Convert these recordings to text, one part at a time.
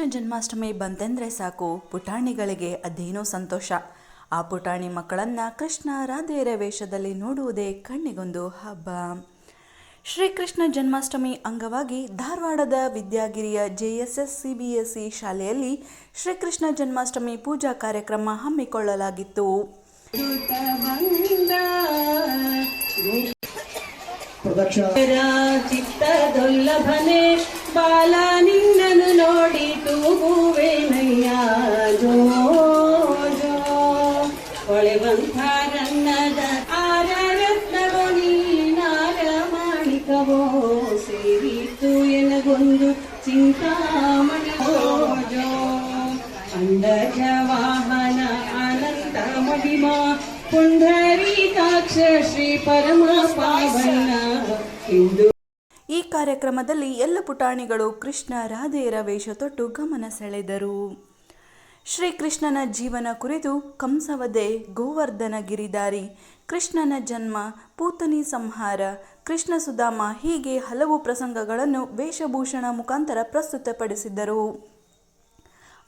ಶ್ರೀಕೃಷ್ಣ ಜನ್ಮಾಷ್ಟಮಿ ಬಂತೆಂದರೆ ಸಾಕು. ಪುಟಾಣಿಗಳಿಗೆ ಅದೇನೋ ಸಂತೋಷ. ಆ ಪುಟಾಣಿ ಮಕ್ಕಳನ್ನ ಕೃಷ್ಣ ರಾಧೆಯರ ವೇಷದಲ್ಲಿ ನೋಡುವುದೇ ಕಣ್ಣಿಗೊಂದು ಹಬ್ಬ. ಶ್ರೀಕೃಷ್ಣ ಜನ್ಮಾಷ್ಟಮಿ ಅಂಗವಾಗಿ ಧಾರವಾಡದ ವಿದ್ಯಾಗಿರಿಯ ಜೆಎಸ್ಎಸ್ ಸಿಬಿಎಸ್ಇ ಶಾಲೆಯಲ್ಲಿ ಶ್ರೀಕೃಷ್ಣ ಜನ್ಮಾಷ್ಟಮಿ ಪೂಜಾ ಕಾರ್ಯಕ್ರಮ ಹಮ್ಮಿಕೊಳ್ಳಲಾಗಿತ್ತು. ಪ್ರದಕ್ಷಿಣ. ಮಹಿಮಾ ಪುಂಡರೀಕಾಕ್ಷ ಶ್ರೀ ಪರಮ ಪಾವನ ಇಂದು ಈ ಕಾರ್ಯಕ್ರಮದಲ್ಲಿ ಎಲ್ಲ ಪುಟಾಣಿಗಳು ಕೃಷ್ಣ ರಾಧೆಯರ ವೇಷ ತೊಟ್ಟು ಗಮನ ಸೆಳೆದರು. ಶ್ರೀಕೃಷ್ಣನ ಜೀವನ ಕುರಿತು ಕಂಸವದೆ ಗೋವರ್ಧನ ಗಿರಿದಾರಿ ಕೃಷ್ಣನ ಜನ್ಮ, ಪೂತನಿ ಸಂಹಾರ, ಕೃಷ್ಣ ಸುಧಾಮ ಹೀಗೆ ಹಲವು ಪ್ರಸಂಗಗಳನ್ನು ವೇಷಭೂಷಣ ಮುಖಾಂತರ ಪ್ರಸ್ತುತಪಡಿಸಿದ್ದರು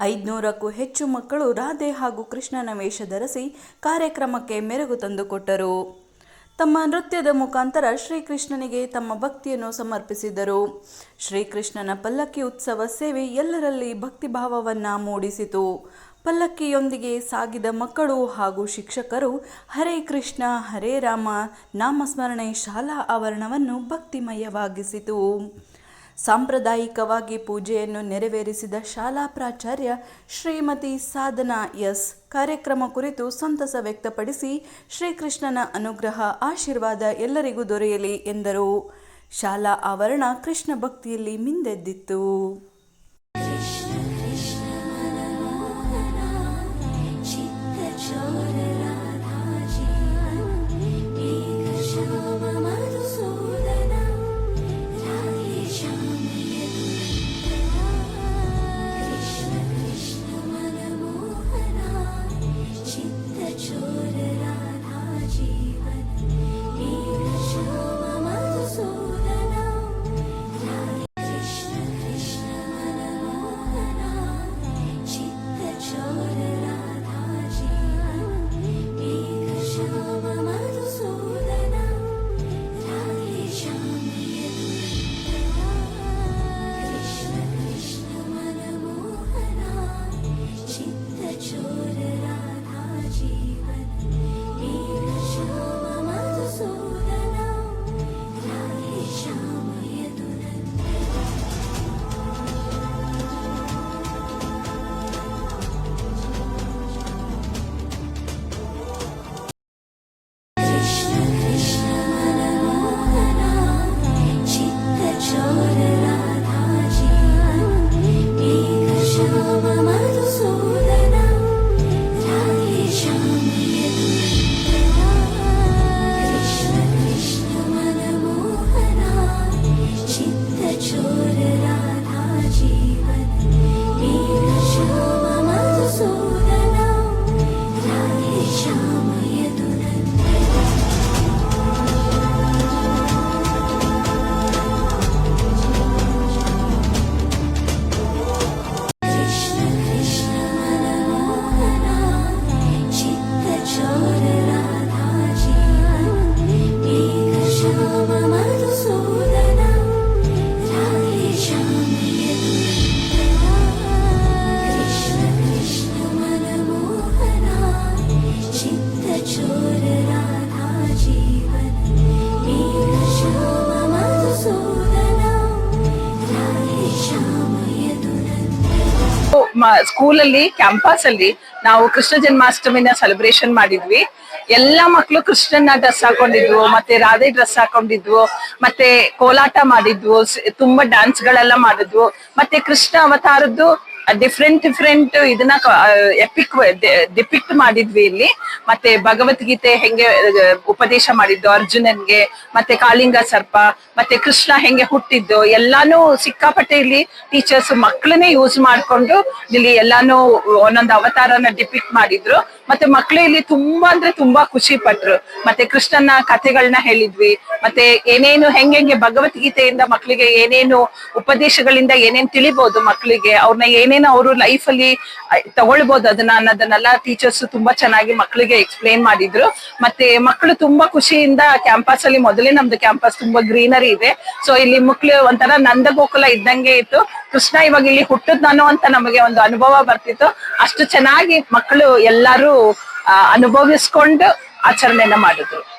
ಐದುನೂರಕ್ಕೂ ಹೆಚ್ಚು ಮಕ್ಕಳು ರಾಧೆ ಹಾಗೂ ಕೃಷ್ಣನ ವೇಷ ಧರಿಸಿ ಕಾರ್ಯಕ್ರಮಕ್ಕೆ ಮೆರುಗು ತಂದುಕೊಟ್ಟರು ತಮ್ಮ ನೃತ್ಯದ ಮುಖಾಂತರ ಶ್ರೀಕೃಷ್ಣನಿಗೆ ತಮ್ಮ ಭಕ್ತಿಯನ್ನು ಸಮರ್ಪಿಸಿದರು. ಶ್ರೀಕೃಷ್ಣನ ಪಲ್ಲಕ್ಕಿ ಉತ್ಸವ ಸೇವೆ ಎಲ್ಲರಲ್ಲಿ ಭಕ್ತಿಭಾವವನ್ನು ಮೂಡಿಸಿತು. ಪಲ್ಲಕ್ಕಿಯೊಂದಿಗೆ ಸಾಗಿದ ಮಕ್ಕಳು ಹಾಗೂ ಶಿಕ್ಷಕರು ಹರೇ ಕೃಷ್ಣ, ಹರೇ ರಾಮ, ನಾಮಸ್ಮರಣೆ, ಶಾಲಾ ಆವರಣವನ್ನು ಭಕ್ತಿಮಯವಾಗಿಸಿತು. ಸಾಂಪ್ರದಾಯಿಕವಾಗಿ ಪೂಜೆಯನ್ನು ನೆರವೇರಿಸಿದ ಶಾಲಾ ಪ್ರಾಚಾರ್ಯ ಶ್ರೀಮತಿ ಸಾಧನಾ ಎಸ್. ಕಾರ್ಯಕ್ರಮ ಕುರಿತು ಸಂತಸ ವ್ಯಕ್ತಪಡಿಸಿ ಶ್ರೀಕೃಷ್ಣನ ಅನುಗ್ರಹ, ಆಶೀರ್ವಾದ ಎಲ್ಲರಿಗೂ ದೊರೆಯಲಿ ಎಂದರು. ಶಾಲಾ ಆವರಣ ಕೃಷ್ಣ ಭಕ್ತಿಯಲ್ಲಿ ಮಿಂದೆದ್ದಿತ್ತು. ಸ್ಕೂಲಲ್ಲಿ ಕ್ಯಾಂಪಸ್ ಅಲ್ಲಿ ನಾವು ಕೃಷ್ಣ ಜನ್ಮಾಷ್ಟಮಿನ ಸೆಲೆಬ್ರೇಷನ್ ಮಾಡಿದ್ವಿ. ಎಲ್ಲಾ ಮಕ್ಕಳು ಕೃಷ್ಣನ ಡ್ರೆಸ್ ಹಾಕೊಂಡಿದ್ವು, ಮತ್ತೆ ರಾಧೆ ಡ್ರೆಸ್ ಹಾಕೊಂಡಿದ್ವು, ಮತ್ತೆ ಕೋಲಾಟ ಮಾಡಿದ್ವು ತುಂಬಾ ಡ್ಯಾನ್ಸ್ ಗಳೆಲ್ಲ ಮಾಡಿದ್ವು, ಮತ್ತೆ ಕೃಷ್ಣ ಅವತಾರದ್ದು ಡಿಫ್ರೆಂಟ್ ಡಿಫ್ರೆಂಟ್ ಇದನ್ನ ಎಪಿಕ್ ಡಿಪಿಕ್ಟ್ ಮಾಡಿದ್ವಿ ಇಲ್ಲಿ. ಮತ್ತೆ ಭಗವದ್ಗೀತೆ ಹೆಂಗೆ ಉಪದೇಶ ಮಾಡಿದ್ದು ಅರ್ಜುನನ್ಗೆ, ಮತ್ತೆ ಕಾಳಿಂಗ ಸರ್ಪ, ಮತ್ತೆ ಕೃಷ್ಣ ಹೆಂಗೆ ಹುಟ್ಟಿದ್ದು, ಎಲ್ಲಾನು ಸಿಕ್ಕಾಪಟ್ಟೆ ಇಲ್ಲಿ ಟೀಚರ್ಸ್ ಮಕ್ಕಳನ್ನೇ ಯೂಸ್ ಮಾಡ್ಕೊಂಡು ಇಲ್ಲಿ ಎಲ್ಲಾನು ಒಂದೊಂದು ಅವತಾರನ ಡಿಪಿಕ್ಟ್ ಮಾಡಿದ್ರು. ಮತ್ತೆ ಮಕ್ಳು ಇಲ್ಲಿ ತುಂಬಾ ಅಂದ್ರೆ ತುಂಬಾ ಖುಷಿ ಪಟ್ರು. ಮತ್ತೆ ಕೃಷ್ಣನ ಕಥೆಗಳನ್ನ ಹೇಳಿದ್ವಿ. ಮತ್ತೆ ಏನೇನು ಹೆಂಗೆ ಭಗವದ್ಗೀತೆಯಿಂದ ಮಕ್ಕಳಿಗೆ ಏನೇನು ಉಪದೇಶಗಳಿಂದ ಏನೇನು ತಿಳಿಬಹುದು ಮಕ್ಕಳಿಗೆ ಅವ್ರನ್ನ ಏನೇನು ಅವರು ಲೈಫ್ ಅಲ್ಲಿ ತಗೊಳ್ಬಹುದು ಅದನ್ನ ಅನ್ನೋದನ್ನೆಲ್ಲ ಟೀಚರ್ಸ್ ತುಂಬಾ ಚೆನ್ನಾಗಿ ಮಕ್ಕಳಿಗೆ ಎಕ್ಸ್ಪ್ಲೇನ್ ಮಾಡಿದ್ರು. ಮತ್ತೆ ಮಕ್ಕಳು ತುಂಬಾ ಖುಷಿಯಿಂದ ಕ್ಯಾಂಪಸ್ ಅಲ್ಲಿ ಮೊದಲೇ ನಮ್ದು ಕ್ಯಾಂಪಸ್ ತುಂಬಾ ಗ್ರೀನರಿ ಇದೆ. ಸೊ ಇಲ್ಲಿ ಮಕ್ಕಳು ಒಂಥರ ನಂದಗೋಕುಲ ಇದ್ದಂಗೆ ಇತ್ತು. ಕೃಷ್ಣ ಇವಾಗ ಇಲ್ಲಿ ಹುಟ್ಟದ್ ನಾನು ಅಂತ ನಮಗೆ ಒಂದು ಅನುಭವ ಬರ್ತಿತ್ತು. ಅಷ್ಟು ಚೆನ್ನಾಗಿ ಮಕ್ಕಳು ಎಲ್ಲಾರು ಅನುಭವಿಸ್ಕೊಂಡು ಆಚರಣೆಯನ್ನ ಮಾಡಿದ್ರು.